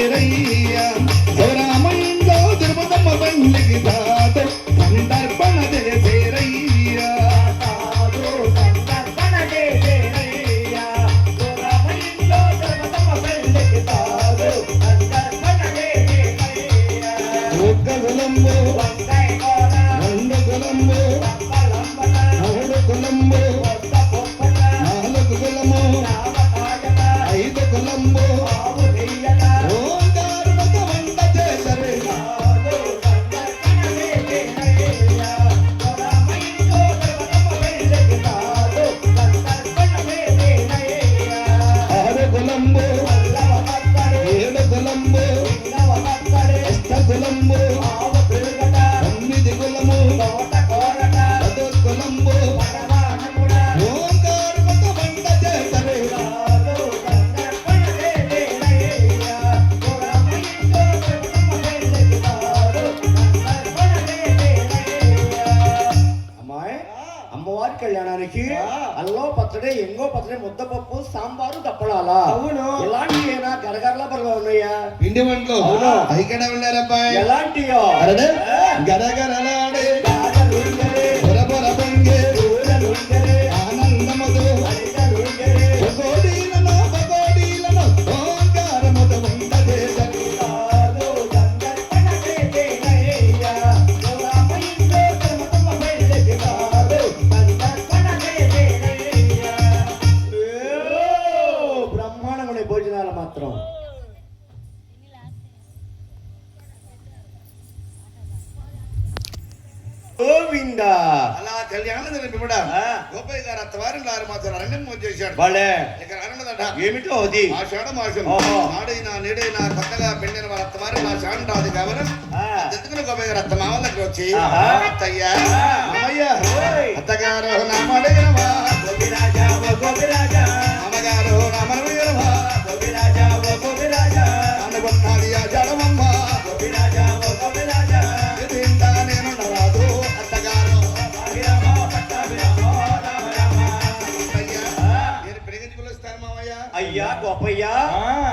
பேரை ఏమిటో అది? ఆషాఢ మాసం. నాడైనా నేడైనా కొత్తగా పెండిన వాళ్ళ అత్తవారి నా శాంత రాదు కావాలి. గారు అత్త మామల దగ్గర వచ్చి. అత్తయ్యా. అత్తగారు గోపిరాజా ఓ గోపిరాజా.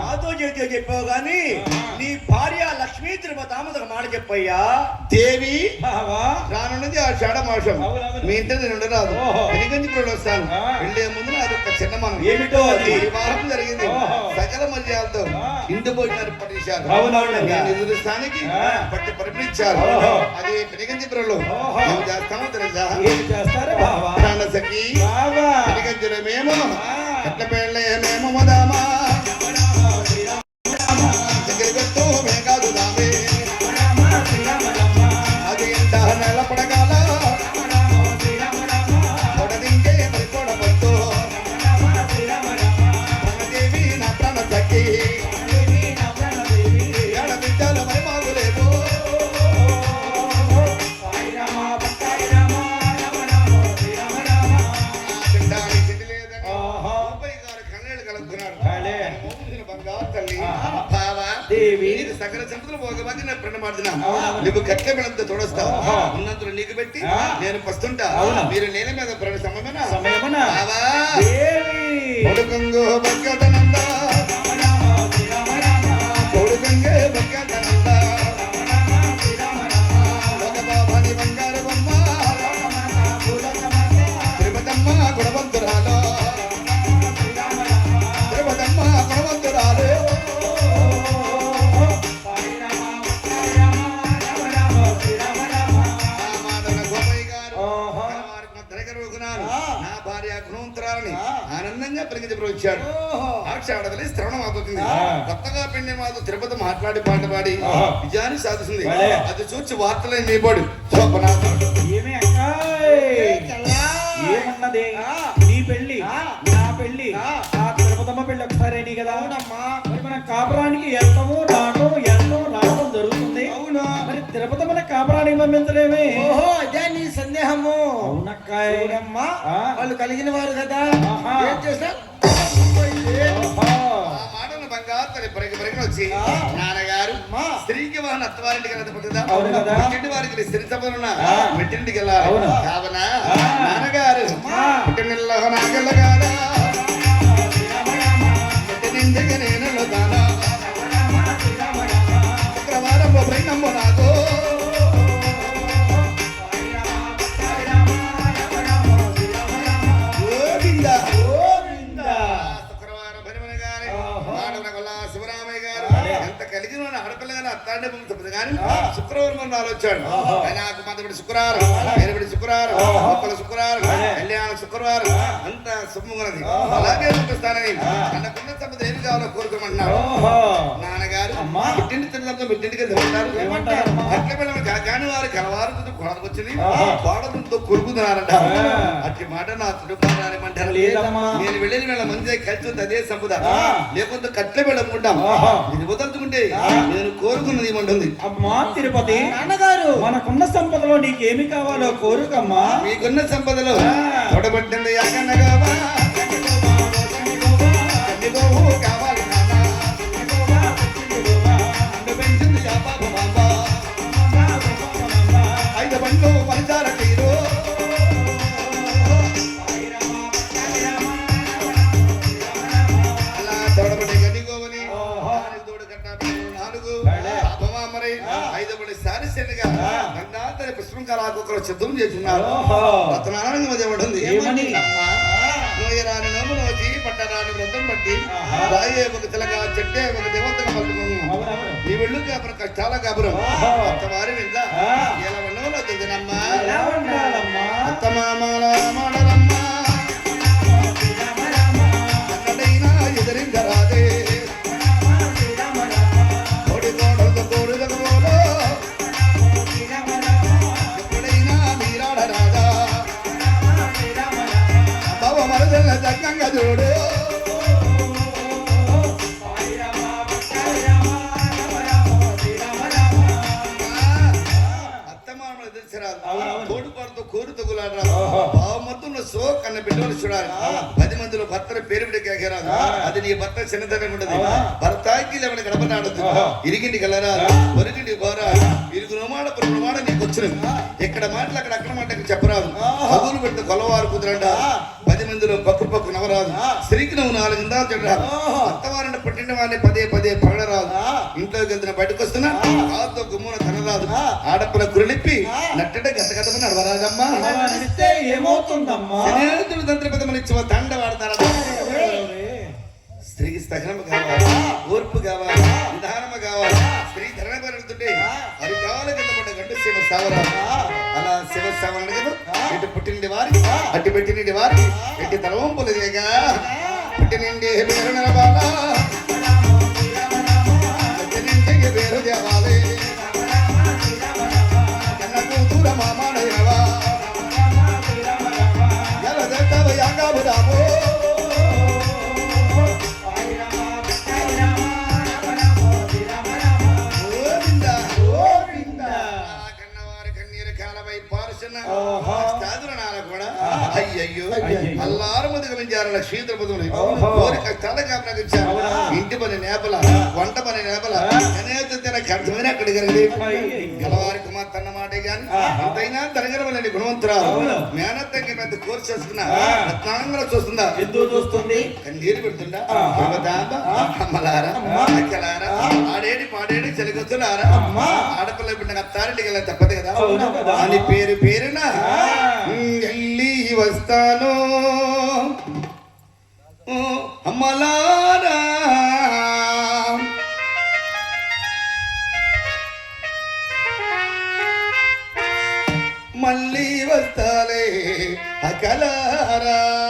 మాతో చేతి చెప్పావు గాని నీ భార్య లక్ష్మీ తిరుపతామదొక మాట చెప్పయ్యా దేవి రానున్నది ఆ షాఢ మాసం. మీ ఇంటి నేను ఉండరాదు ఓహో. పెరిగించుకుని వస్తాను. వెళ్ళే ముందు నాది ఒక చిన్న మనం ఏమిటో అది? వారం జరిగింది. సకల మర్యాదతో. ఇంటి భోజనాలు పట్టించారు. నేను ఎదురు స్థానికి. పట్టి పరిపించారు. అది ఓహో. మేము చేస్తామో తెలుసా ప్రాణ సఖి బావా పెరిగించులు మేము ఆ. ఎట్ల పెళ్ళే మేము అవును. మీరు నేల మీద సమయమేనా? సమయమున? దేవి! వార్తలే అక్కాయ్? ఏమన్నది? నీ పెళ్ళి నా పెళ్ళి ఆ. తిరుపతమ్మ పెళ్ళి ఒకసారి అయినాయి కదా మరి మన కాపురానికి వెళ్తాము రావటం వెళ్ళటం రావటం జరుగుతుంది. అవును? మరి తిరుపతమ్మని కాపురానికి పంపించలేమే. ఓహో అదే నీ సందేహము. ఆ. వాళ్ళు కలిగిన వారు కదా. ఏం చేస్తా తల్లి బరికి బరికిన వచ్చి నాన్నగారు స్త్రీకి వారికి మెట్టింటికి వెళ్ళాలి నాన్నగారు నేను శుక్రవారం నాకు మొన్న వచ్చాడు నాకు మందపడి శుక్రవారం వేరబడి శుక్రవారం మొక్కల శుక్రవారం కళ్యాణ శుక్రవారం అంత శుభమున్నది అలాగే చూపిస్తానని తనకున్న కావాలో కోరుకోమంటున్నాడు ఓహో నాన్నగారు అమ్మా. పుట్టింటి ఏమంటారమ్మా? అట్ల పిల్లలు కాని వారు కలవారు కొడకు వచ్చింది ఆహా. కోడలతో కొరుకుతున్నారంట. అట్టి మాట నా లేదమ్మా. నేను వెళ్ళిన వేళ మంది కలిసి ఉంది అదే సంపద. లేకపోతే కట్ల వెళ్ళకుంటాం ఆహా. ఇది వదలుచుకుంటే. నేను కోరుకున్నది ఏమంటుంది అమ్మా తిరుపతి నాన్నగారు మనకున్న సంపదలో నీకేమి కావాలో కోరుకమ్మా మీకున్న సంపదలో. తొడబట్టింది పుష్పంకరాకొకరు సిద్ధం చేస్తున్నారు ఓహో. రత్నారాయణ మధ్య ఉంటుంది నోచి పట్టరాని వ్రతం ఆహా. రాయే ఒక తిలగా చెట్టే ఒక దేవతగా పలుకున్నాము అవునవును. నీ వెళ్ళు కాపురం కష్టాల కాపురం వెళ్ళ ఆ. ఎలా నీ భర్త చిన్నతనం ఉండదు? భర్తకి లేవన గడపనాడదు ఓహో. ఇరిగింటి కలరాదు ఆ. పొరిగింటి పోరా. ఇరుగు రుమాడ ప్రమాణ నీకు వచ్చిన. ఎక్కడ మాటలు అక్కడ అక్కడ మాటకి చెప్పరాదు. కబులు పెడితే కొలవారు కుదరంట పది మందిలో పక్కు పక్కు నవరాదు. స్త్రీకి నువ్వు నాలుగు ఇందా తిడరాదు అత్తవారిని పుట్టిన వారిని పదే పదే పగడరాదు ఇంట్లోకి వెళ్తున్న బయటకు వస్తున్నా కాదుతో గుమ్మున తనరాదు. ఆడపిల్ల కురిలిప్పి నట్టట గత గతమని నడవరాదమ్మా. ఏమవుతుందమ్మా? శనేంద్రుడు తంత్రపదమని ఇచ్చి తండ వాడతారా స్త్రీకి సహనం కావాలి? ఓర్పు కావాలి? నిదానము కావాలి? స్త్రీ ధరణ పెరుగుతుంటే అది కావాలి కింద పడ్డ గంట శివ సావరా అలా శివ సావరణ కదా ఇటు పుట్టిండి వారి అటు పెట్టినండి వారి ఎట్టి తలవంపులదేగా పుట్టినండి పేరు నిలబాలా పుట్టినింటికి పేరు దేవాలి అల్లారు ముదుగు మించారు లక్ష్మీంద్ర పదవులు. కోరి కష్టాల కాపలకు ఇచ్చారు అవునా? ఇంటి పని నేపల వంట పని నేపల. అనేక తిన కష్టమైన అక్కడికి కలిగి. గలవారి కుమార్తె అన్న మాటే గాని ఆహా. అంతైనా తరగరవలని గుణవంతురాలు. మేనత్తకి పెద్ద కోర్సు చేసుకున్నా ఆ. రత్నాంగర చూస్తుందా ఎందుకు చూస్తుంది కన్నీరు పెడుతుందా అమ్మలారా. అక్కలారా ఆడేడి పాడేడి చెలిగొత్తులారా అమ్మా. ఆడపిల్ల బిడ్డ అత్తారింటికి వెళ్ళి తప్పదు కదా. అని పేరు పేరున వస్తాను? ఓ, అమ్మలారా. మళ్ళీ వస్తాలే అకలారా.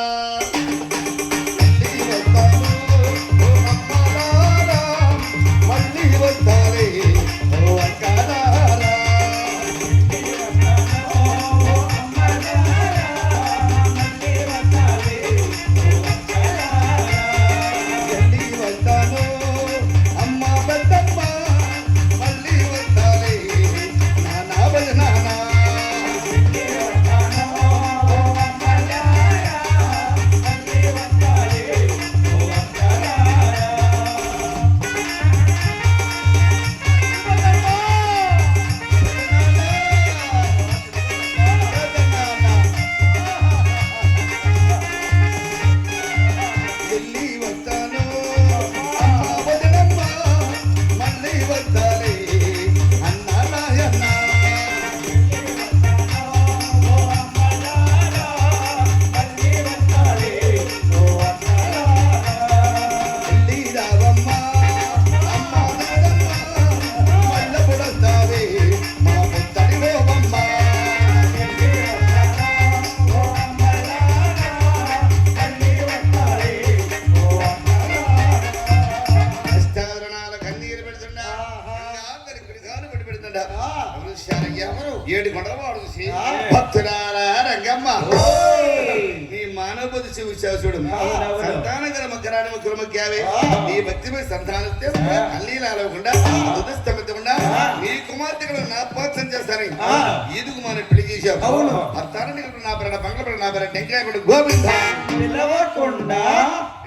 పరడ మంగళపరణ పర టెంకాయకుడు గోవింద నిలవకుండా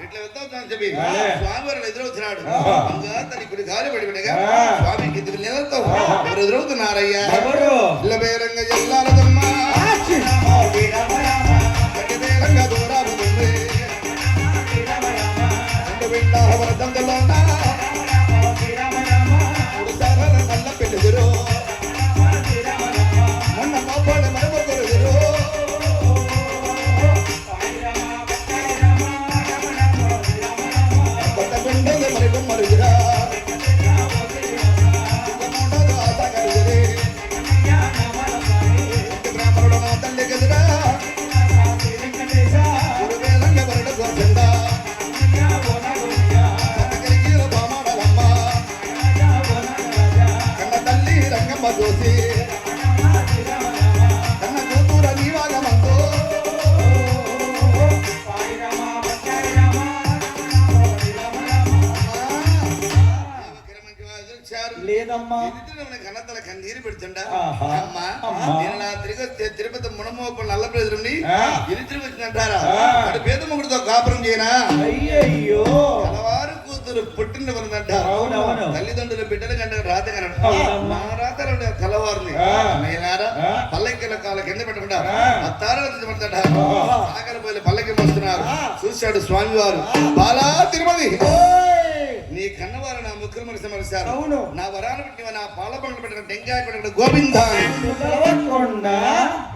ఇట్లా వెళ్తాను చెప్పి స్వామి వారు ఎదురవుతున్నాడు తన ఇప్పుడు గాలి పడిపోయినగా స్వామికి ఎదురు నిలతో ఎవరు ఎదురవుతున్నారయ్యా ఎవరు ఇళ్ళ పేరంగా చెల్లాలదమ్మా ಏನಮ್ಮ ನನಗೆ ಅನಂತರ నేను నా తిరుపతి అటు పేద కాపురం చేయనా? కలవారు కూతురు పుట్టిన ఉన్నదంట తల్లిదండ్రులు బిడ్డల కంటే రాత మా రాత కింద పెట్టకుండా అత్తారాలు పెడతాడ ఆకలిపోయి వస్తున్నారు చూశాడు స్వామివారు. బాలా తిరుమతి నీ కన్నవారు నా ముక్కులు మనసు మరిశారు అవును. నా వరాలు పెట్టి నా పాల పండ్లు పెట్టిన టెంకాయ పెట్టిన గోవింద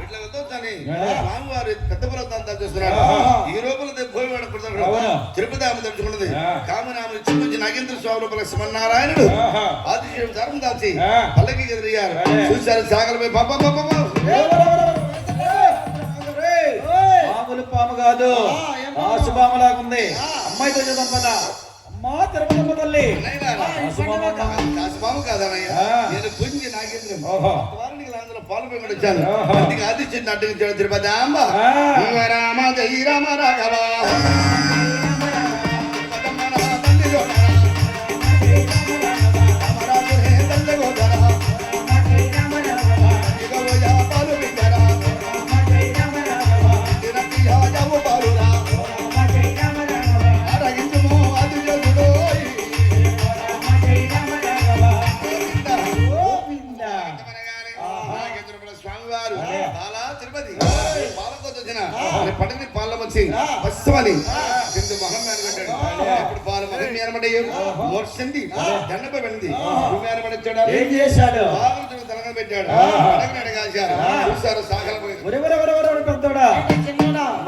ఇట్లా. స్వామివారు పెద్ద పర్వతాంతా చూస్తున్నాడు. ఈ రూపంలో భూమి వాడుకుంటున్నాడు అవును. తిరుపతి ఆమె తడుచుకున్నది ఆ. కామనామని చిన్నచి నాగేంద్ర స్వామి రూపల శ్రీమన్నారాయణుడు. ఆదిశయం ధర్మం దాల్చి ఆ. పల్లకి ఎదురయ్యారు. చూశారు సాగరపై పాప పాప పాము కాదు ఆ, ఆ. అమ్మాయితో చూద్దాం పద మా తిరుమలమ్మ తల్లి కాసుమాము కాదనయ్యా నేను గుంజి నాగేంద్రం. పాల్గొని వచ్చాను అందుకే ఆదిత్యం నట్టుకు తిరుపతి రామ జై రామ రాఘవా. వచ్చి వస్తామని వస్తవని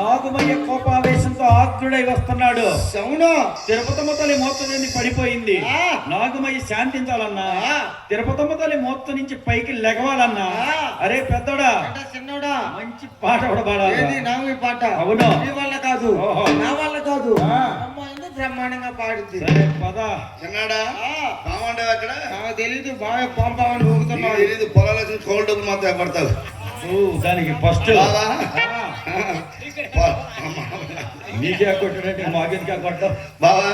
నాకు మయ్య కోపాలు భక్తుడై వస్తున్నాడు. అవును. తిరుపతమ్మ తల్లి మూత నుండి పడిపోయింది. నాగమయ్య శాంతించాలన్నా. తిరుపతమ్మ తల్లి మూత నుంచి పైకి లెగవాలన్నా. అరే పెద్దోడా. చిన్నోడా? మంచి పాట కూడా పాడాలి? నామి పాట? అవును. నీ వల్ల కాదు. నా వల్ల కాదు. బ్రహ్మాండంగా పాడింది పద. చిన్నాడా? బాగుండేవి అక్కడ? తెలీదు బాగా పంపామని ఊగుతున్నావు తెలీదు పొలాల కౌలు డబ్బులు మాత్రం ఎప్పడతావు దానికి ఫస్ట్ నీకే కొట్టినట్టు మాకెందుకే కొట్టం బావా.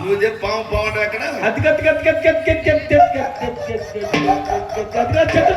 నువ్వు చెప్పు పాము బాగుంటావు అక్కడ అది కత్తి కత్తి కత్తి కత్తి కత్తి కత్తి కత్తి కత్తి కత్తి కత్తి కత్తి కత్తి చెట్టు